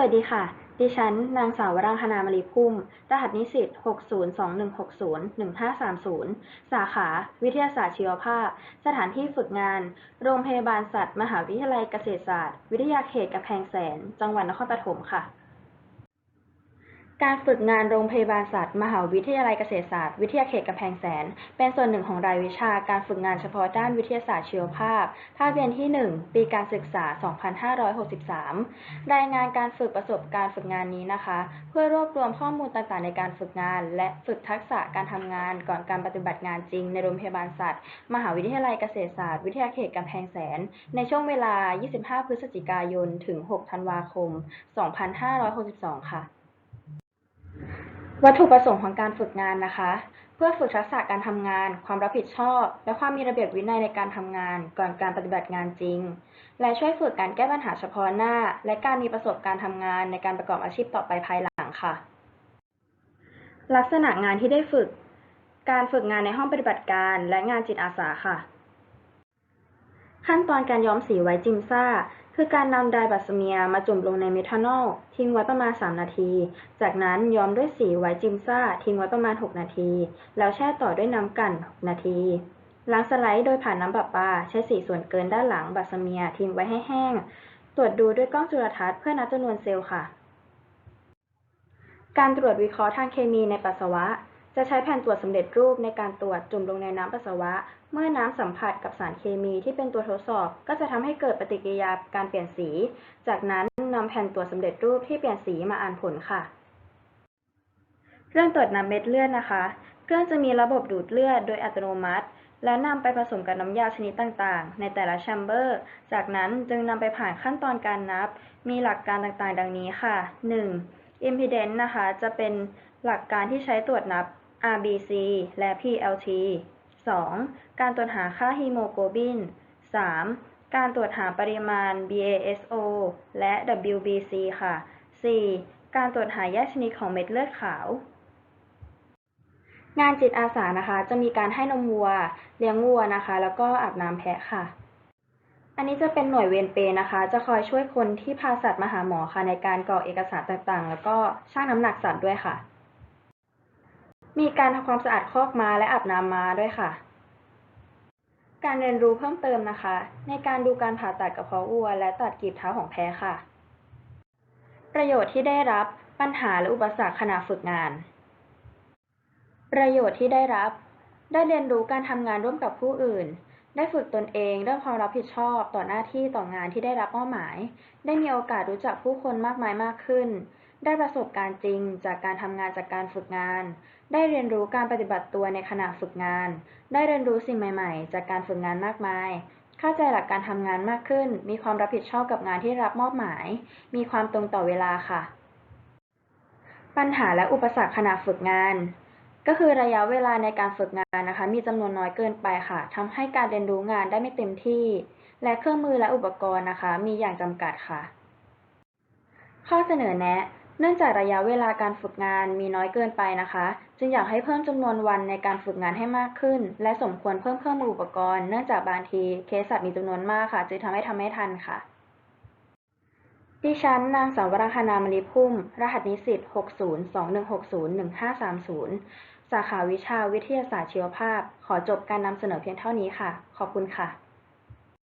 สวัสดีค่ะ ดิฉัน นางสาวรังคณามลีพุ่ม รหัสนิสิต 6021601530 สาขา วิทยาศาสตร์ชีวภาพ สถานที่ฝึกงาน โรงพยาบาลสัตว์ มหาวิทยาลัยเกษตรศาสตร์ วิทยาเขตกระแพงแสน จังหวัดนครปฐมค่ะ การฝึกงานโรงพยาบาลสัตว์ มหาวิทยาลัยเกษตรศาสตร์ วิทยาเขตกำแพงแสน เป็นส่วนหนึ่งของรายวิชาการฝึกงานเฉพาะด้านวิทยาศาสตร์ชีวภาพ ภาคเรียนที่ 1 ปีการศึกษา 2563 รายงานการฝึกประสบการฝึกงานนี้นะคะ เพื่อรวบรวมข้อมูลต่างๆ ในการฝึกงาน และฝึกทักษะการทำงานก่อนการปฏิบัติงานจริง ในโรงพยาบาลสัตว์ มหาวิทยาลัยเกษตรศาสตร์ วิทยาเขตกำแพงแสน ในช่วงเวลา 25 พฤศจิกายน ถึง 6 ธันวาคม 2562 ค่ะ วัตถุประสงค์ของการฝึกงานนะคะ เพื่อฝึกทักษะการทำงาน ความรับผิดชอบ และความมีระเบียบวินัยในการทำงาน ก่อนการปฏิบัติงานจริง และช่วยฝึกการแก้ปัญหาเฉพาะหน้า และการมีประสบการณ์ทำงานในการประกอบอาชีพต่อไปภายหลังค่ะ ลักษณะงานที่ได้ฝึก การฝึกงานในห้องปฏิบัติการ และงานจิตอาสาค่ะ ขั้นตอนการย้อมสีไวจิมซ่า คือการนำไดร์บัสเมียมาจุ่มลงในเมทานอลทิ้งไว้ประมาณ 3 นาที จากนั้นย้อมด้วยสีไวจิมซ่าทิ้งไว้ประมาณ 6 นาที แล้วแช่ต่อด้วยน้ำกั่น 6 นาทีล้างสไลด์โดยผ่านน้ำประปา ใช้สีส่วนเกินด้านหลังบัสเมียทิ้งไว้ให้แห้ง ตรวจดูด้วยกล้องจุลทรรศน์เพื่อนับจำนวนเซลล์ค่ะ การตรวจวิเคราะห์ทางเคมีในปัสสาวะ จะใช้แผ่นตรวจสำเร็จรูปในการตรวจจุ่มลงในน้ำปัสสาวะ เมื่อน้ำสัมผัสกับสารเคมีที่เป็นตัวทดสอบ ก็จะทำให้เกิดปฏิกิริยาการเปลี่ยนสี จากนั้นนำแผ่นตรวจสำเร็จรูปที่เปลี่ยนสีมาอ่านผลค่ะ เครื่องตรวจน้ำเม็ดเลือดนะคะ เครื่องจะมีระบบดูดเลือดโดยอัตโนมัติ และนำไปผสมกับน้ำยาชนิดต่างๆ ในแต่ละแชมเบอร์ จากนั้นจึงนำไปผ่านขั้นตอนการนับ มีหลักการต่างๆ ดังนี้ค่ะ 1. impedance นะคะ จะเป็นหลักการที่ใช้ตรวจนับ RBC และ PLT 2. การตรวจหาค่าฮีโมโกลบิน 3. การตรวจหาปริมาณ BASO และ WBC ค่ะ 4. การตรวจหาแยกชนิดของเม็ดเลือดขาว งานจิตอาสานะคะ จะมีการให้นมวัว เลี้ยงวัวนะคะ แล้วก็อาบน้ำแพะค่ะ อันนี้จะเป็นหน่วยเวรเปย์นะคะ จะคอยช่วยคนที่พาสัตว์มาหาหมอค่ะในการกรอกเอกสารต่างๆ แล้วก็ชั่งน้ำหนักสัตว์ด้วยค่ะ มีการทำความสะอาดคอกม้าและอาบน้ำม้าด้วยค่ะ การเรียนรู้เพิ่มเติมนะคะ ในการดูการผ่าตัดกระเพาะวัว และตัดกีบเท้าของแพะค่ะ ประโยชน์ที่ได้รับปัญหาและอุปสรรคขณะฝึกงาน ประโยชน์ที่ได้รับ ได้เรียนรู้การทำงานร่วมกับผู้อื่น ได้ฝึกตนเองเรื่องความรับผิดชอบต่อหน้าที่ต่องานที่ได้รับมอบหมาย ได้มีโอกาสรู้จักผู้คนมากมายมากขึ้น ได้ประสบการณ์จริง จากการทำงานจากการฝึกงาน ได้เรียนรู้การปฏิบัติตัวในขณะฝึกงาน ได้เรียนรู้สิ่งใหม่ๆ จากการฝึกงานมากมาย เข้าใจหลักการทำงานมากขึ้น มีความรับผิดชอบกับงานที่รับมอบหมาย มีความตรงต่อเวลาค่ะ ปัญหาและอุปสรรคขณะฝึกงาน ก็คือระยะเวลาในการฝึกงานนะคะ มีจำนวนน้อยเกินไปค่ะทำให้การเรียนรู้งานได้ไม่เต็มที่ และเครื่องมือและอุปกรณ์นะคะ มีอย่างจำกัดค่ะ ข้อเสนอแนะ เนื่องจากระยะเวลาการฝึกงานมีน้อยเกินไปนะคะ จึงอยากให้เพิ่มจำนวนวันในการฝึกงานให้มากขึ้น และสมควรเพิ่มเครื่องมืออุปกรณ์ เนื่องจากบางทีเคสสัตว์มีจำนวนมากค่ะ จึงทำให้ทำไม่ทันค่ะ ดิฉัน นางสาวรังคนามณีพุ่ม รหัสนิสิต6021601530 สาขาวิชาวิทยาศาสตร์ชีวภาพ ขอจบการนำเสนอเพียงเท่านี้ค่ะ ขอบคุณค่ะ